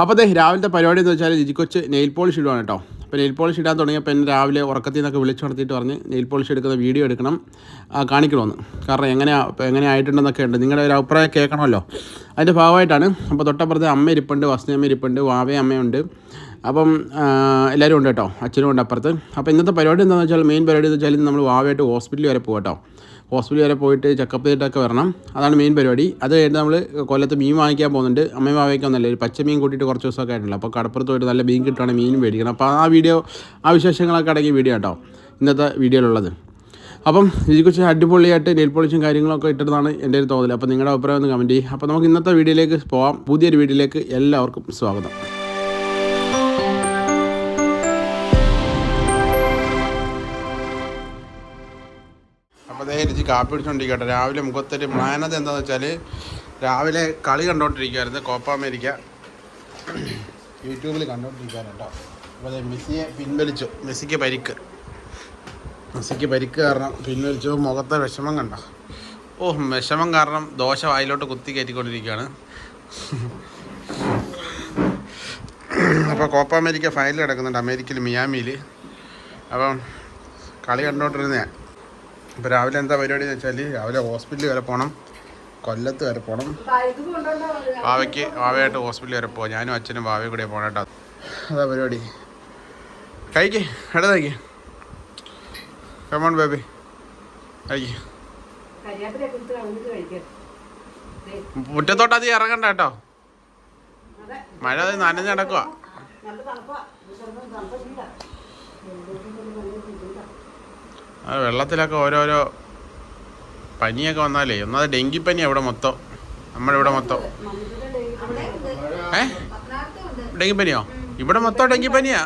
അപ്പോൾ അതെ രാവിലത്തെ പരിപാടി എന്ന് വെച്ചാൽ ജിജിക്കൊച്ച് നെയിൽ പോളിഷ് ഇടുവാണ് കേട്ടോ. അപ്പോൾ നെയിൽ പോളിഷ് ഇടാൻ തുടങ്ങിയപ്പോൾ എന്നെ രാവിലെ ഉറക്കത്തിൽ നിന്നൊക്കെ വിളിച്ചു നടത്തിയിട്ട് പറഞ്ഞ് നെയിൽ പോളിഷ് എടുക്കുന്ന വീഡിയോ എടുക്കണം കാണിക്കണമെന്ന്. കാരണം ഇപ്പോൾ എങ്ങനെ ആയിട്ടുണ്ടെന്നൊക്കെ ഉണ്ട്. നിങ്ങളുടെ ഒരു അഭിപ്രായം കേൾക്കണമല്ലോ. അതിന്റെ ഭാഗമായിട്ടാണ്. അപ്പോൾ തൊട്ടപ്പുറത്ത് അമ്മ ഇരിപ്പുണ്ട് വസ്തുനമ്മ ഇരിപ്പുണ്ട് വാവേ അമ്മയുണ്ട് അപ്പം എല്ലാവരും ഉണ്ട് കേട്ടോ അച്ഛനും ഉണ്ട് അപ്പുറത്ത്. അപ്പോൾ ഇന്നത്തെ പരിപാടി എന്താണെന്ന് വെച്ചാൽ മെയിൻ പരിപാടി എന്ന് വെച്ചാൽ നമ്മൾ വാവയായിട്ട് ഹോസ്പിറ്റലിൽ വരെ പോകാം കേട്ടോ ഹോസ്പിറ്റലിൽ വരെ പോയിട്ട് ചെക്കപ്പ് ചെയ്തിട്ടൊക്കെ വരണം. അതാണ് മെയിൻ പരിപാടി. അത് കഴിഞ്ഞിട്ട് നമ്മൾ കൊല്ലത്ത് മീൻ വാങ്ങിക്കാൻ പോകുന്നുണ്ട്. അമ്മയും വാങ്ങിക്കാമെന്നല്ല ഒരു പച്ച മീൻ കൂട്ടിയിട്ട് കുറച്ച് ദിവസമൊക്കെ ആയിട്ടുള്ളൂ അപ്പോൾ കടപ്പുറത്ത് പോയിട്ട് നല്ല മീൻ കിട്ടുകയാണെങ്കിൽ മീൻ മേടിക്കണം. അപ്പോൾ ആ വീഡിയോ ആ വിശേഷങ്ങളൊക്കെ അടങ്ങിയ വീഡിയോ കേട്ടോ ഇന്നത്തെ വീഡിയോയിലുള്ളത്. അപ്പം ഇതിനെക്കുറിച്ച് അടിപൊളിയായിട്ട് നെയിൽ പോളിഷും കാര്യങ്ങളൊക്കെ ഇട്ടതാണ് എന്റെ ഒരു തോന്നൽ അപ്പോൾ നിങ്ങളുടെ അഭിപ്രായം ഒന്ന് കമന്റ് ചെയ്യും. അപ്പോൾ നമുക്ക് ഇന്നത്തെ വീഡിയോയിലേക്ക് പോകാം പുതിയൊരു വീഡിയോയിലേക്ക് എല്ലാവർക്കും സ്വാഗതം. രുചി കാപ്പി പിടിച്ചുകൊണ്ടിരിക്കട്ടെ രാവിലെ മുഖത്തൊരു മ്ലാനത എന്താണെന്ന് വെച്ചാൽ രാവിലെ കളി കണ്ടോണ്ടിരിക്കുമായിരുന്നു കോപ്പ അമേരിക്ക. യൂട്യൂബിൽ കണ്ടോണ്ടിരിക്കാറുണ്ടോ അപ്പോൾ അതെ മെസ്സിയെ പിൻവലിച്ചു. മെസ്സിക്ക് പരിക്ക്. മെസ്സിക്ക് പരിക്ക് കാരണം പിൻവലിച്ചു. മുഖത്തെ വിഷമം കണ്ട? ഓ വിഷമം കാരണം ദോശ വായിലോട്ട് കുത്തി കയറ്റിക്കൊണ്ടിരിക്കുകയാണ്. അപ്പോൾ കോപ്പ അമേരിക്ക ഫൈനൽ കിടക്കുന്നുണ്ട് അമേരിക്കയിൽ മിയാമിയിൽ അപ്പം കളി കണ്ടോണ്ടിരുന്നതാണ് ഇപ്പോൾ രാവിലെ എന്താ പരിപാടി എന്ന് വെച്ചാൽ രാവിലെ ഹോസ്പിറ്റലിൽ വരെ പോകണം കൊല്ലത്ത് വരെ പോകണം വാവയ്ക്ക് വാവയായിട്ട് ഹോസ്പിറ്റലിൽ വരെ പോകാം ഞാനും അച്ഛനും വാവയും കൂടെ പോകണം അതാ പരിപാടി. കഴിക്ക് ഇടതാക്കി കമോൺ ബേബി കഴിക്ക്. മുറ്റത്തോട്ട് അധികം ഇറങ്ങണ്ട കേട്ടോ. മഴ ആ വെള്ളത്തിലൊക്കെ ഓരോരോ പനിയൊക്കെ വന്നാലേ ഒന്നാമത് ഡെങ്കിപ്പനി അവിടെ മൊത്തം. നമ്മുടെ ഇവിടെ മൊത്തം. ഏ ഡെങ്കിപ്പനിയോ ഇവിടെ മൊത്തം ഡെങ്കിപ്പനിയാ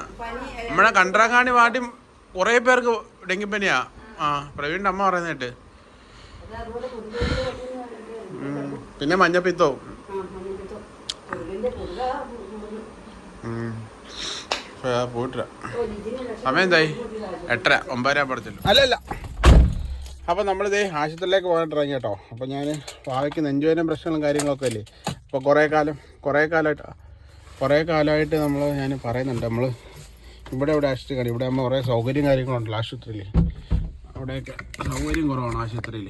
നമ്മുടെ കണ്ടറാങ്ങാണി വാട്ടി കുറേ പേർക്ക് ഡെങ്കിപ്പനിയാ ആ പ്രവീണിന്റെ അമ്മ പറയുന്ന കേട്ട്. പിന്നെ മഞ്ഞപ്പിത്തവും. പോയിട്ടില്ല എട്ടര ഒമ്പതര പഠിച്ചല്ലോ അല്ലല്ല. അപ്പോൾ നമ്മളിതേ ആശുപത്രിയിലേക്ക് പോകാൻ ഇറങ്ങി കേട്ടോ. അപ്പോൾ ഞാൻ ഭാവിക്ക് നെഞ്ചുവേദന പ്രശ്നങ്ങളും കാര്യങ്ങളൊക്കെ അല്ലേ? അപ്പോൾ കുറേ കാലം കുറേ കാലമായിട്ട് കുറേ കാലമായിട്ട് നമ്മൾ ഞാൻ പറയുന്നുണ്ട്. നമ്മൾ ഇവിടെ ഇവിടെ ആശുപത്രി കാര്യം ഇവിടെ നമ്മൾ കുറേ സൗകര്യം കാര്യങ്ങളുണ്ടല്ലോ ആശുപത്രിയിൽ അവിടെയൊക്കെ സൗകര്യം കുറവാണ് ആശുപത്രിയിൽ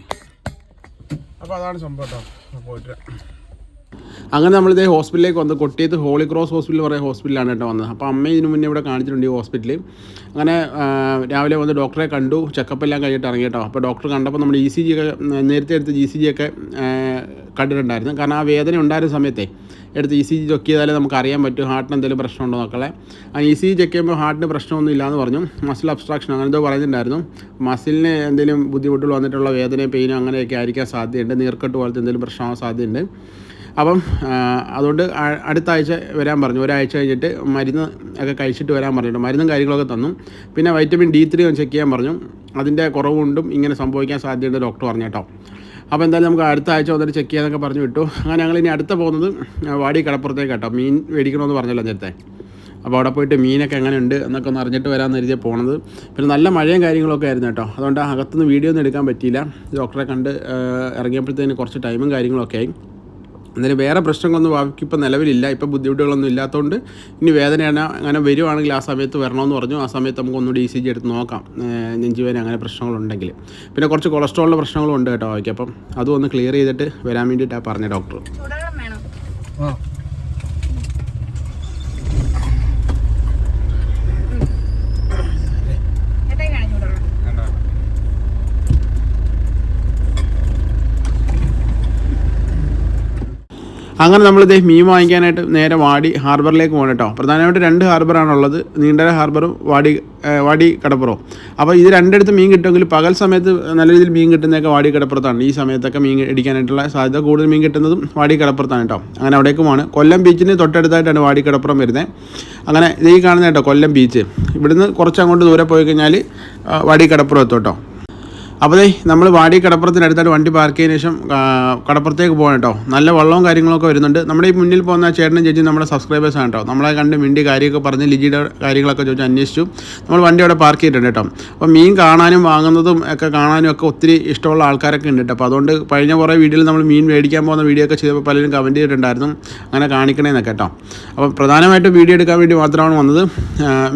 അപ്പോൾ അതാണ് സംഭവം കേട്ടോ. പോയിട്ട് അങ്ങനെ നമ്മളിത് ഹോസ്പിറ്റലിലേക്ക് വന്ന് കൊട്ടിയത്ത് ഹോളി ക്രോസ് ഹോസ്പിറ്റൽ പറയുന്ന ഹോസ്പിറ്റലാണ് കേട്ടോ വന്നത്. അപ്പോൾ അമ്മ ഇതിനു മുന്നേ ഇവിടെ കാണിച്ചിട്ടുണ്ട് ഈ ഹോസ്പിറ്റലിൽ അങ്ങനെ രാവിലെ വന്ന് ഡോക്ടറെ കണ്ടു. ചെക്കപ്പ് എല്ലാം കഴിഞ്ഞിട്ട് ഇറങ്ങി അപ്പോൾ ഡോക്ടർ കണ്ടപ്പോൾ നമ്മൾ ഇ സി ജി ഒക്കെ നേരത്തെ എടുത്ത് ജി സി ജി ഒക്കെ കണ്ടിട്ടുണ്ടായിരുന്നു. കാരണം ആ വേദന ഉണ്ടായിരുന്ന സമയത്തെ എടുത്ത് ഇ സി ജി ചെക്ക് ചെയ്താലേ നമുക്ക് അറിയാൻ പറ്റും ഹാർട്ടിന് എന്തെങ്കിലും പ്രശ്നമുണ്ടോ മക്കളെ ആ ഇ സി ജി ചെക്ക് ചെയ്യുമ്പോൾ ഹാർട്ടിന് പ്രശ്നമൊന്നും ഇല്ലാന്ന് പറഞ്ഞു. മസിൽ അബ്സ്ട്രാക്ഷൻ അങ്ങനെ എന്തോ പറയുന്നുണ്ടായിരുന്നു. മസിലിന് എന്തെങ്കിലും ബുദ്ധിമുട്ടുകൾ വന്നിട്ടുള്ള വേദനയും പെയിനും അങ്ങനെയൊക്കെ ആയിരിക്കാൻ സാധ്യതയുണ്ട്. നീർക്കെട്ട് പോലത്തെ എന്തെങ്കിലും പ്രശ്നമാകാൻ സാധ്യതയുണ്ട്. അപ്പം അതുകൊണ്ട് അടുത്ത ആഴ്ച വരാൻ പറഞ്ഞു. ഒരാഴ്ച കഴിഞ്ഞിട്ട് മരുന്ന് ഒക്കെ കഴിച്ചിട്ട് വരാൻ പറഞ്ഞിട്ടുണ്ട്. മരുന്നും കാര്യങ്ങളൊക്കെ തന്നു. പിന്നെ വൈറ്റമിൻ ഡി ത്രീ ഒന്ന് ചെക്ക് ചെയ്യാൻ പറഞ്ഞു. അതിന്റെ കുറവുകൊണ്ടും ഇങ്ങനെ സംഭവിക്കാൻ സാധ്യതയുണ്ട് ഡോക്ടർ പറഞ്ഞു കേട്ടോ. അപ്പോൾ എന്തായാലും നമുക്ക് അടുത്ത ആഴ്ച വന്നിട്ട് ചെക്ക് ചെയ്യാന്നൊക്കെ പറഞ്ഞു വിട്ടു. അങ്ങനെ ഞങ്ങൾ ഇനി അടുത്ത പോകുന്നത് വാടി കടപ്പുറത്തേക്ക് കേട്ടോ. മീൻ മേടിക്കണമെന്ന് പറഞ്ഞല്ലോ നേരത്തെ. അപ്പോൾ അവിടെ പോയിട്ട് മീനൊക്കെ എങ്ങനെയുണ്ട് എന്നൊക്കെ ഒന്ന് അറിഞ്ഞിട്ട് വരാമെന്ന് കരുതിയാണ് പോണത്. പിന്നെ നല്ല മഴയും കാര്യങ്ങളൊക്കെ ആയിരുന്നു കേട്ടോ. അതുകൊണ്ട് അകത്തുനിന്ന് വീഡിയോ ഒന്നും എടുക്കാൻ പറ്റിയില്ല. ഡോക്ടറെ കണ്ട് ഇറങ്ങിയപ്പോഴത്തേന് കുറച്ച് ടൈമും കാര്യങ്ങളൊക്കെ ആയി. എന്നാലും വേറെ പ്രശ്നങ്ങളൊന്നും ബാക്കി ഇപ്പം നിലവിലില്ല. ഇപ്പം ബുദ്ധിമുട്ടുകളൊന്നും ഇല്ലാത്തതുകൊണ്ട് ഇനി വേദനയാണ് അങ്ങനെ വരുവാണെങ്കിൽ ആ സമയത്ത് വരണമെന്ന് പറഞ്ഞു. ആ സമയത്ത് നമുക്ക് ഒന്നുകൂടി ഇ സി ജി എടുത്ത് നോക്കാം. നെഞ്ചുവേദന അങ്ങനെ പ്രശ്നങ്ങളുണ്ടെങ്കിൽ. പിന്നെ കുറച്ച് കൊളസ്ട്രോളിന്റെ പ്രശ്നങ്ങളും ഉണ്ട് കേട്ടോ അവയ്ക്ക് അപ്പം അതും ഒന്ന് ക്ലിയർ ചെയ്തിട്ട് വരാൻ വേണ്ടിയിട്ടാണ് പറഞ്ഞ ഡോക്ടർ അങ്ങനെ നമ്മൾ നമ്മളിത് മീൻ വാങ്ങിക്കാനായിട്ട് നേരെ വാടി ഹാർബറിലേക്ക് പോകണം കേട്ടോ. പ്രധാനമായിട്ട് രണ്ട് ഹാർബറാണുള്ളത് നീണ്ടര ഹാർബറും വാടി വാടി കടപ്പുറവും. അപ്പോൾ ഇത് രണ്ടിടത്ത് മീൻ കിട്ടുമെങ്കിൽ പകൽ സമയത്ത് നല്ല രീതിയിൽ മീൻ കിട്ടുന്നതൊക്കെ വാടി കടപ്പുറത്താണ്. ഈ സമയത്തൊക്കെ മീൻ അടിക്കാനായിട്ടുള്ള സാധ്യത കൂടുതൽ മീൻ കിട്ടുന്നതും വാടി കടപ്പുറത്താണ് കേട്ടോ. അങ്ങനെ അവിടേക്കുമാണ് കൊല്ലം ബീച്ചിന് തൊട്ടടുത്തായിട്ടാണ് വാടി കടപ്പുറം വരുന്നത് അങ്ങനെ ഇത് ഈ കാണുന്ന കേട്ടോ കൊല്ലം ബീച്ച്. ഇവിടുന്ന് കുറച്ച് അങ്ങോട്ട് ദൂരെ പോയി കഴിഞ്ഞാൽ വാടി കടപ്പുറം എത്തും കേട്ടോ. അപ്പോൾ നമ്മൾ വാടി കടപ്പുറത്തിനടുത്തായിട്ട് വണ്ടി പാർക്ക് ചെയ്തതിനു ശേഷം കടപ്പുറത്തേക്ക് പോകണം കേട്ടോ. നല്ല വെള്ളവും കാര്യങ്ങളൊക്കെ വരുന്നുണ്ട്. നമ്മുടെ ഈ മുന്നിൽ പോകുന്ന ചേട്ടനും ചേച്ചി നമ്മുടെ സബ്സ്ക്രൈബേഴ്സ് ആണ് കേട്ടോ. നമ്മളെ കണ്ട് മിണ്ടി കാര്യമൊക്കെ പറഞ്ഞ് ലിജിയുടെ കാര്യങ്ങളൊക്കെ ചോദിച്ച് അന്വേഷിച്ചു. നമ്മൾ വണ്ടി അവിടെ പാർക്ക് ചെയ്തിട്ടുണ്ട് കേട്ടോ. അപ്പോൾ മീൻ കാണാനും വാങ്ങുന്നതും ഒക്കെ കാണാനും ഒക്കെ ഒത്തിരി ഇഷ്ടമുള്ള ആൾക്കാരൊക്കെ ഉണ്ട് കേട്ടോ. അപ്പോൾ അതുകൊണ്ട് കഴിഞ്ഞ കുറേ വീഡിയോയിൽ നമ്മൾ മീൻ മേടിക്കാൻ പോകുന്ന വീഡിയോ ഒക്കെ ചെയ്തപ്പോൾ പലരും കമന്റ് ചെയ്തിട്ടുണ്ടായിരുന്നു. അങ്ങനെ കാണിക്കണേന്നൊക്കെ കേട്ടോ. അപ്പോൾ പ്രധാനമായിട്ടും വീഡിയോ എടുക്കാൻ വേണ്ടി മാത്രമാണ് വന്നത്.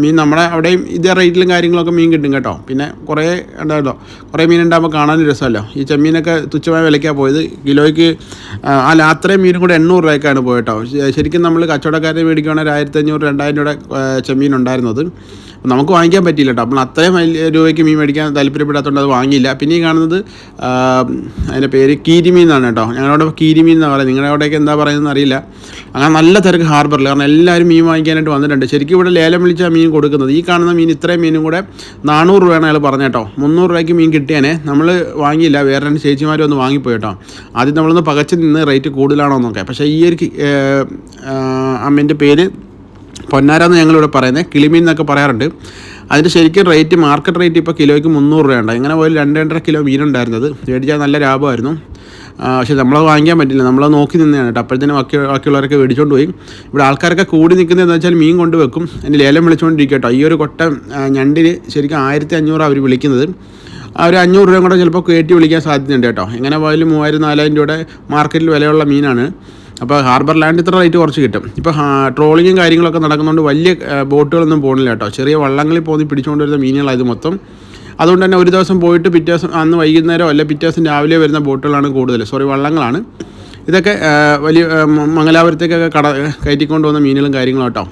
മീൻ നമ്മുടെ അവിടെയും ഇതേ റേറ്റിലും കാര്യങ്ങളൊക്കെ മീൻ കിട്ടും കേട്ടോ. പിന്നെ കുറേ ഉണ്ടാവല്ലോ കുറേ മീൻ ഉണ്ടാകുമ്പോൾ കാണാനും രസമല്ലോ. ഈ ചെമ്മീനൊക്കെ തുച്ഛമായ വിലയ്ക്കാണ് പോയത്. കിലോയ്ക്ക് അല്ല അത്രയും മീനും കൂടെ എണ്ണൂറ് രൂപയ്ക്കാണ് പോയിട്ടോ ശരിക്കും നമ്മൾ കച്ചവടക്കാരെ മേടിക്കുകയാണെങ്കിൽ ഒരു ആയിരത്തി അഞ്ഞൂറ് രണ്ടായിരം രൂപയുടെ ചെമ്മീൻ ഉണ്ടായിരുന്നത് നമുക്ക് വാങ്ങിക്കാൻ പറ്റിയില്ല കേട്ടോ. നമ്മൾ അത്രയും രൂപയ്ക്ക് മീൻ മേടിക്കാൻ താല്പര്യപ്പെടാത്തതുകൊണ്ട് അത് വാങ്ങിയില്ല. പിന്നെ ഈ കാണുന്നത് അതിന്റെ പേര് കീരിമീൻ എന്നാണ് കേട്ടോ. ഞങ്ങളുടെ കീരിമീൻ എന്നാണ് പറയുന്നത്. നിങ്ങളുടെ അവിടെയൊക്കെ എന്താ പറയുന്നതെന്ന് അറിയില്ല. അങ്ങനെ നല്ല തിരക്ക് ഹാർബറിൽ കാരണം എല്ലാവരും മീൻ വാങ്ങിക്കാനായിട്ട് വന്നിട്ടുണ്ട്. ശരിക്കും ഇവിടെ ലേലം വിളിച്ചാണ് മീൻ കൊടുക്കുന്നത്. ഈ കാണുന്ന മീൻ ഇത്രയും മീനും കൂടെ നാനൂറ് രൂപയാണ് അയാൾ പറഞ്ഞ കേട്ടോ. മുന്നൂറ് രൂപയ്ക്ക് മീൻ കിട്ടിയാനേ. നമ്മൾ വാങ്ങിയില്ല. വേറെ രണ്ട് ചേച്ചിമാരും ഒന്ന് വാങ്ങിപ്പോയി കേട്ടോ. ആദ്യം നമ്മളൊന്ന് പകച്ച് നിന്ന് റേറ്റ് കൂടുതലാണോ എന്നൊക്കെ പക്ഷേ ഈ ഒരു അമ്മേന്റെ പേര് പൊന്നാരാന്ന് ഞങ്ങളിവിടെ പറയുന്നത്? കിളിമീൻ എന്നൊക്കെ പറയാറുണ്ട്. അതിന് ശരിക്കും റേറ്റ് മാർക്കറ്റ് റേറ്റ് ഇപ്പോൾ കിലോയ്ക്ക് മുന്നൂറ് രൂപയുണ്ട് ഇങ്ങനെ പോയി രണ്ട് രണ്ടര കിലോ മീനുണ്ടായിരുന്നത് മേടിച്ചാൽ നല്ല ലാഭമായിരുന്നു. പക്ഷേ നമ്മളത് വാങ്ങിക്കാൻ പറ്റില്ല. നമ്മളത് നോക്കി നിന്നതാണ് കേട്ടോ. അപ്പോഴത്തേനും ബാക്കി ബാക്കിയുള്ളവരൊക്കെ മേടിച്ചുകൊണ്ട് പോയി. ഇവിടെ ആൾക്കാരൊക്കെ കൂടി നിൽക്കുന്നത് എന്ന് വെച്ചാൽ മീൻ കൊണ്ട് വെക്കും. എന്റെ ലേലം വിളിച്ചുകൊണ്ടിരിക്കും കേട്ടോ. ഈ ഒരു കൊട്ട ഞണ്ടിന് ശരിക്കും ആയിരത്തി അഞ്ഞൂറ് അവർ വിളിക്കുന്നത്. ആ ഒരു അഞ്ഞൂറ് രൂപയും കൂടെ ചിലപ്പോൾ കയറ്റി വിളിക്കാൻ സാധ്യതയുണ്ട് കേട്ടോ. എങ്ങനെ പോയാലും മൂവായിരം നാലായിരം രൂപയുടെ മാർക്കറ്റിൽ വിലയുള്ള മീനാണ്. അപ്പോൾ ഹാർബർ ലാൻഡ് ഇത്ര റേറ്റ് കുറച്ച് കിട്ടും. ഇപ്പോൾ ട്രോളിങ്ങും കാര്യങ്ങളൊക്കെ നടക്കുന്നതുകൊണ്ട് വലിയ ബോട്ടുകളൊന്നും പോകുന്നില്ല കേട്ടോ. ചെറിയ വള്ളങ്ങളിൽ പോയി പിടിച്ചുകൊണ്ട് വരുന്ന മീനുകളായത് മൊത്തം. അതുകൊണ്ട് തന്നെ ഒരു ദിവസം പോയിട്ട് പിറ്റേ ദിവസം അന്ന് വൈകുന്നേരം അല്ല പിറ്റേ ദിവസം രാവിലെ വരുന്ന ബോട്ടുകളാണ് കൂടുതൽ. സോറി വള്ളങ്ങളാണ്. ഇതൊക്കെ വലിയ മംഗലാപുരത്തേക്കൊക്കെ കട കയറ്റിക്കൊണ്ട് വന്ന മീനുകളും കാര്യങ്ങളും കേട്ടോ.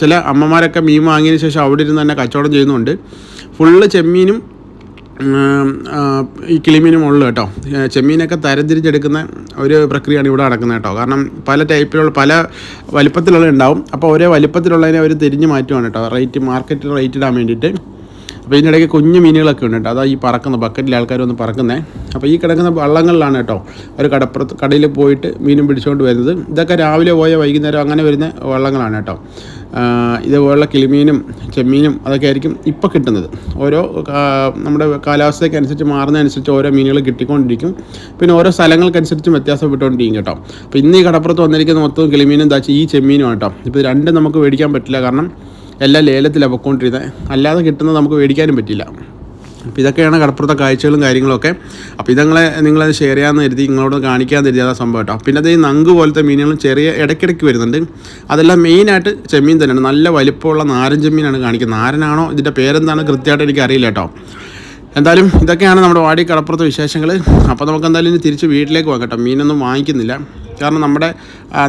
ചില അമ്മമാരൊക്കെ മീൻ വാങ്ങിയതിന് ശേഷം അവിടെ ഇരുന്ന് തന്നെ കച്ചവടം ചെയ്യുന്നുണ്ട്. ഫുള്ള് ചെമ്മീനും ഈ കിളിമീനും ഉള്ളു കേട്ടോ. ചെമ്മീനൊക്കെ തരംതിരിച്ചെടുക്കുന്ന ഒരു പ്രക്രിയയാണ് ഇവിടെ നടക്കുന്നത് കേട്ടോ. കാരണം പല ടൈപ്പിലുള്ള പല വലിപ്പത്തിലുള്ള ഉണ്ടാവും. അപ്പോൾ ഒരേ വലിപ്പത്തിലുള്ളതിനെ അവർ തിരിഞ്ഞ് മാറ്റുവാണ് കേട്ടോ. റേറ്റ് മാർക്കറ്റിൽ റേറ്റ് ഇടാൻ വേണ്ടിയിട്ട്. അപ്പോൾ ഇതിനിടയ്ക്ക് കുഞ്ഞു മീനുകളൊക്കെ ഉണ്ട് കേട്ടോ. അതാ ഈ പറക്കുന്ന ബക്കറ്റിൽ ആൾക്കാർ വന്ന് പറക്കുന്നത് അപ്പോൾ ഈ കിടക്കുന്ന വള്ളങ്ങളിലാണ് കേട്ടോ ഒരു കടപ്പുറത്ത് കടയിൽ പോയിട്ട് മീനും പിടിച്ചുകൊണ്ട് വരുന്നത്. ഇതൊക്കെ രാവിലെ പോയ വൈകുന്നേരം അങ്ങനെ വരുന്ന വള്ളങ്ങളാണ് കേട്ടോ. ഇതുപോലുള്ള കിളിമീനും ചെമ്മീനും അതൊക്കെ ആയിരിക്കും ഇപ്പോൾ കിട്ടുന്നത്. ഓരോ നമ്മുടെ കാലാവസ്ഥയ്ക്ക് അനുസരിച്ച് മാറുന്നതനുസരിച്ച് ഓരോ മീനുകൾ കിട്ടിക്കൊണ്ടിരിക്കും. പിന്നെ ഓരോ സ്ഥലങ്ങൾക്കനുസരിച്ചും വ്യത്യാസപ്പെട്ടുകൊണ്ടിരിക്കും കേട്ടോ. അപ്പോൾ ഇന്ന് ഈ കടപ്പുറത്ത് വന്നിരിക്കുന്ന മൊത്തം കിളിമീനും ദാച്ച് ഈ ചെമ്മീനും കേട്ടോ. ഇപ്പോൾ രണ്ടും നമുക്ക് മേടിക്കാൻ പറ്റില്ല. കാരണം എല്ലാം ലേലത്തിലാണ് പൊയ്ക്കൊണ്ടിരുന്നത് അല്ലാതെ കിട്ടുന്നത് നമുക്ക് മേടിക്കാനും പറ്റില്ല. അപ്പോൾ ഇതൊക്കെയാണ് കടപ്പുറത്തെ കാഴ്ചകളും കാര്യങ്ങളൊക്കെ. അപ്പോൾ ഇതങ്ങളെ നിങ്ങളത് ഷെയർ ചെയ്യാമെന്ന് കരുതി നിങ്ങളോട് കാണിക്കാമെന്ന് കരുതി അതാ സംഭവം കേട്ടോ. പിന്നെ അത് ഈ നങ്ക് പോലത്തെ മീനുകളും ചെറിയ ഇടയ്ക്കിടയ്ക്ക് വരുന്നുണ്ട്. അതെല്ലാം മെയിനായിട്ട് ചെമ്മീൻ തന്നെയാണ്. നല്ല വലിപ്പമുള്ള നാരൻ ചെമ്മീനാണ് കാണിക്കുന്നത്. നാരനാണോ? ഇതിന്റെ പേരെന്താണ്? കൃത്യമായിട്ട് എനിക്ക് അറിയില്ല കേട്ടോ. എന്തായാലും ഇതൊക്കെയാണ് നമ്മുടെ വാടി കടപ്പുറത്തെ വിശേഷങ്ങൾ അപ്പോൾ നമുക്ക് എന്തായാലും ഇനി തിരിച്ച് വീട്ടിലേക്ക് പോകാം കേട്ടോ. മീനൊന്നും വാങ്ങിക്കുന്നില്ല. കാരണം നമ്മുടെ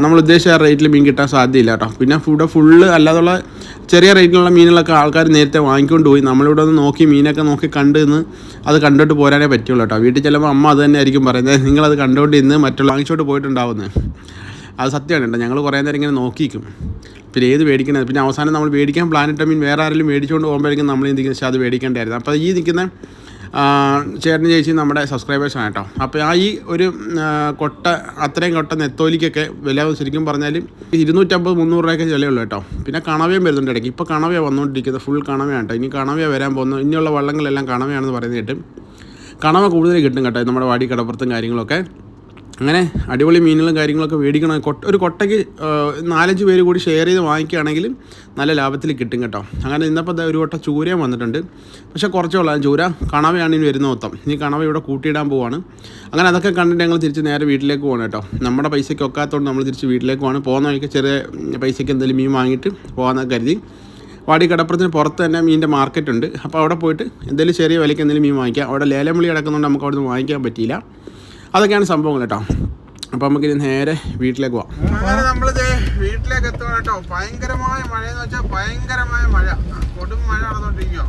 നമ്മൾ ഉദ്ദേശിച്ച റേറ്റിൽ മീൻ കിട്ടാൻ സാധ്യതയില്ല കേട്ടോ. പിന്നെ ഇവിടെ ഫുള്ള് അല്ലാതുള്ള ചെറിയ റേറ്റിലുള്ള മീനുകളൊക്കെ ആൾക്കാർ നേരത്തെ വാങ്ങിക്കൊണ്ട് പോയി. നമ്മളിവിടെ ഒന്ന് നോക്കി മീനൊക്കെ നോക്കി കണ്ട് നിന്ന് അത് കണ്ടിട്ട് പോരാനേ പറ്റുള്ളൂ കേട്ടോ. വീട്ടിൽ ചിലപ്പോൾ അമ്മ അത് തന്നെ ആയിരിക്കും പറയുന്നത് നിങ്ങളത് കണ്ടുകൊണ്ട് ഇന്ന് മറ്റുള്ള വാങ്ങിച്ചോട്ട് പോയിട്ടുണ്ടാവുന്നത് അത് സത്യമാണ് കേട്ടോ. ഞങ്ങൾ കുറേ നേരം ഇങ്ങനെ നോക്കിക്കും പിന്നെ ഏത് മേടിക്കണത് പിന്നെ അവസാനം നമ്മൾ മേടിക്കാൻ പ്ലാൻ ഇട്ട മീൻ വേറെ ആരെങ്കിലും മേടിച്ചുകൊണ്ട് പോകുമ്പോഴേക്കും നമ്മൾ എന്തെങ്കിലും പക്ഷേ അത് മേടിക്കേണ്ടായിരുന്നു അപ്പോൾ ഈ നിൽക്കുന്ന ആ, ചേട്ടനും ചേച്ചി നമ്മുടെ സബ്സ്ക്രൈബേഴ്സാണ് കേട്ടോ. അപ്പോൾ ആ ഈ ഒരു കൊട്ട അത്രയും കൊട്ട നെത്തോലിക്കൊക്കെ വില ശരിക്കും പറഞ്ഞാൽ ഇരുന്നൂറ്റമ്പത് മുന്നൂറ് രൂപയൊക്കെ ചിലയുള്ളൂ കേട്ടോ. പിന്നെ കണവയും വരുന്നുണ്ട് ഇടയ്ക്ക്. ഇപ്പോൾ കണവയാണ് വന്നുകൊണ്ടിരിക്കുന്നത്. ഫുൾ കണവയാണ് ഇനി കണവയാണ് വരാൻ പോകുന്നത്. ഇനിയുള്ള വള്ളങ്ങളെല്ലാം കണവയാണെന്ന് പറയുന്നത് കേട്ടും കണവ കൂടുതൽ കിട്ടും കേട്ടോ. നമ്മുടെ വാടി കടപ്പുറത്തും കാര്യങ്ങളൊക്കെ. അങ്ങനെ അടിപൊളി മീനുകളും കാര്യങ്ങളൊക്കെ മേടിക്കണം കൊട്ട ഒരു കൊട്ടയ്ക്ക് നാലഞ്ച് പേര് കൂടി ഷെയർ ചെയ്ത് വാങ്ങിക്കുകയാണെങ്കിൽ നല്ല ലാഭത്തിൽ കിട്ടും കേട്ടോ. അങ്ങനെ ഇന്നപ്പോൾ ഒരു കൊട്ട ചൂരയും വന്നിട്ടുണ്ട്. പക്ഷേ കുറച്ചേ ഉള്ളൂ. ചൂര കണവയാണ് ഇനി വരുന്ന മൊത്തം. ഇനി കണവ ഇവിടെ കൂട്ടിയിടാൻ പോവാണ്. അങ്ങനെ അതൊക്കെ കണ്ടിട്ട് ഞങ്ങൾ തിരിച്ച് നേരെ വീട്ടിലേക്ക് പോകണം കേട്ടോ. നമ്മുടെ പൈസയ്ക്ക് ഒക്കാത്തതുകൊണ്ട് നമ്മൾ തിരിച്ച് വീട്ടിലേക്ക് പോകണം പോകുന്ന വഴിക്ക് ചെറിയ പൈസയ്ക്ക് എന്തെങ്കിലും മീൻ വാങ്ങിയിട്ട് പോകാമെന്നൊക്കെ കരുതി. വാടി കടപ്പുറത്തിന് പുറത്ത് തന്നെ മീനിന്റെ മാർക്കറ്റ് ഉണ്ട് അപ്പോൾ അവിടെ പോയിട്ട് എന്തെങ്കിലും ചെറിയ വിലയ്ക്ക് എന്തെങ്കിലും മീൻ വാങ്ങിക്കാം. അവിടെ ലേലം വിളി കിടക്കുന്നതുകൊണ്ട് നമുക്ക് അവിടെ നിന്ന് വാങ്ങിക്കാൻ പറ്റിയില്ല. അതൊക്കെയാണ് സംഭവങ്ങൾ കേട്ടോ. അപ്പോൾ നമുക്ക് ഇനി നേരെ വീട്ടിലേക്ക് പോവാം. അങ്ങനെ നമ്മളിത് വീട്ടിലേക്ക് എത്തുക കേട്ടോ. ഭയങ്കരമായ മഴ എന്ന് വെച്ചാൽ ഭയങ്കരമായ മഴ. കൊടും മഴ നടന്നുകൊണ്ടിരിക്കുക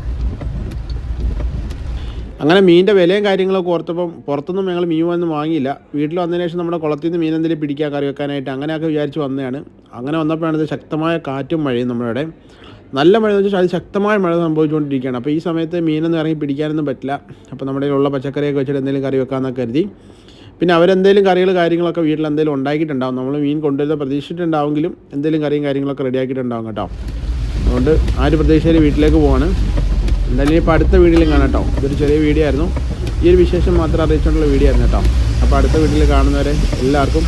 അങ്ങനെ മീനിന്റെ വിലയും കാര്യങ്ങളൊക്കെ ഓർത്തപ്പം പുറത്തൊന്നും ഞങ്ങൾ മീൻ വന്ന് വാങ്ങിയില്ല. വീട്ടിൽ വന്നതിന് ശേഷം നമ്മുടെ കുളത്തിൽ നിന്ന് മീൻ എന്തെങ്കിലും പിടിക്കാൻ കറി വെക്കാനായിട്ട് അങ്ങനെയൊക്കെ വിചാരിച്ച് വന്നതാണ്. അങ്ങനെ വന്നപ്പോഴാണ് ഇത് ശക്തമായ കാറ്റും മഴയും നമ്മുടെ നല്ല മഴ എന്ന് വെച്ചാൽ അതിശക്തമായ മഴ സംഭവിച്ചുകൊണ്ടിരിക്കുകയാണ്. അപ്പോൾ ഈ സമയത്ത് മീനൊന്നും ഇറങ്ങി പിടിക്കാനൊന്നും പറ്റില്ല. അപ്പോൾ നമ്മുടെ ഉള്ള പച്ചക്കറിയൊക്കെ വെച്ചിട്ട് എന്തെങ്കിലും കറി വെക്കാമെന്നൊക്കെ കരുതി. പിന്നെ അവരെന്തെങ്കിലും കറികൾ കാര്യങ്ങളൊക്കെ വീട്ടിൽ എന്തെങ്കിലും ഉണ്ടാക്കിയിട്ടുണ്ടാവും. നമ്മൾ മീൻ കൊണ്ടുവരുന്ന പ്രതീക്ഷിച്ചിട്ടുണ്ടാവുമെങ്കിലും എന്തെങ്കിലും കറിയും കാര്യങ്ങളൊക്കെ റെഡിയാക്കിയിട്ടുണ്ടാവും കേട്ടോ. അതുകൊണ്ട് ആ ഒരു പ്രതീക്ഷയിൽ വീട്ടിലേക്ക് പോവാണ്. എന്തായാലും ഇപ്പോൾ അടുത്ത വീഡിയോയിലും കാണാം കേട്ടോ. ഇതൊരു ചെറിയ വീഡിയോ ആയിരുന്നു. ഈ ഒരു വിശേഷം മാത്രം അറിയിച്ചുകൊണ്ടുള്ള വീഡിയോ ആയിരുന്നു കേട്ടോ. അപ്പോൾ അടുത്ത വീട്ടിൽ കാണുന്നവരെ എല്ലാവർക്കും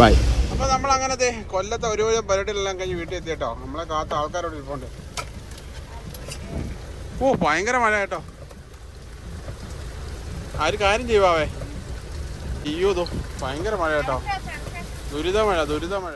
ബൈ. അപ്പോൾ നമ്മൾ അങ്ങനത്തെ കൊല്ലത്തെ ഒരു ഒരു പരിപാടികളെല്ലാം കഴിഞ്ഞ് വീട്ടിൽ എത്തി കേട്ടോ. നമ്മളെ കാത്ത ആൾക്കാരോട് ഇരിപ്പുണ്ട്. ഓ ഭയങ്കര മഴ കേട്ടോ. ആ ഒരു കാര്യം ചെയ്യുവാവേ അയ്യോ ഭയങ്കര മഴ കേട്ടോ. ദുരിത മഴ ദുരിത മഴ